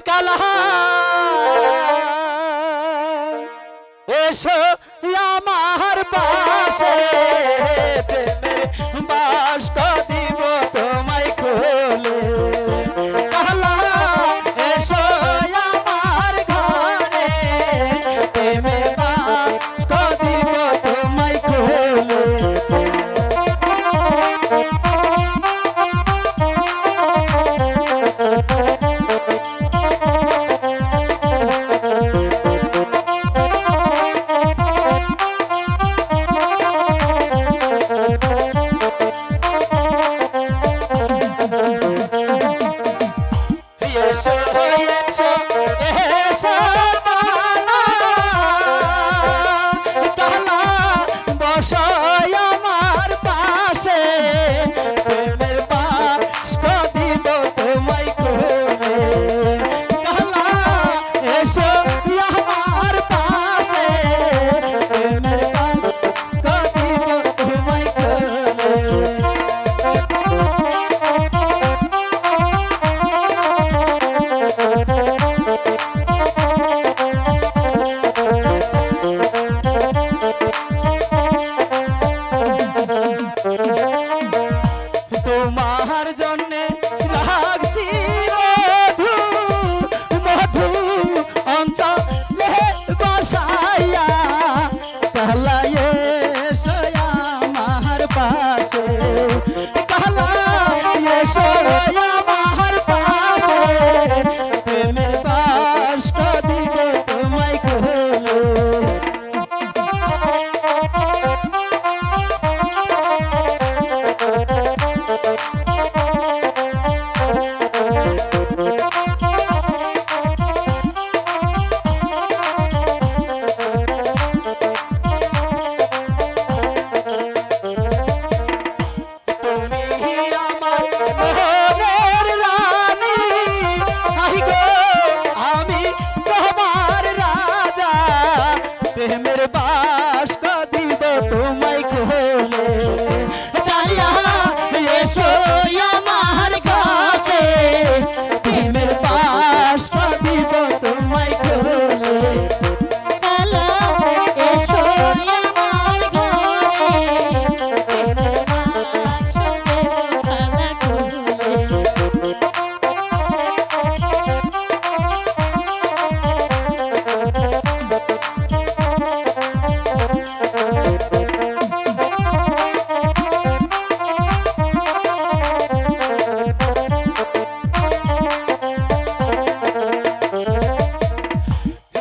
কালহা এসো আমার বাসা Congratulations.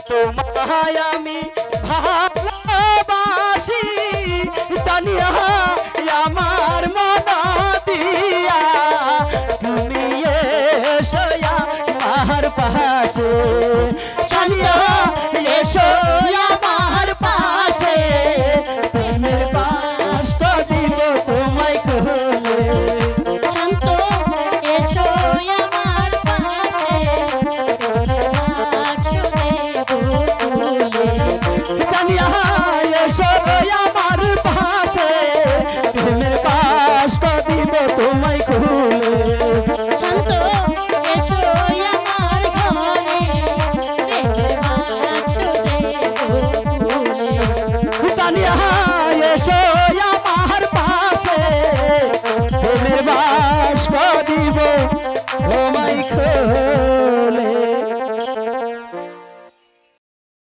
তোমায় আমি ভালোবাসি। তানিয়া, আমার মনা দিয়া। তুমি এসো আমার পাশে। তানিয়া, এসো আমার পাশে। প্রেমের পাশ দিব তোমায় করলে তোমায় খুব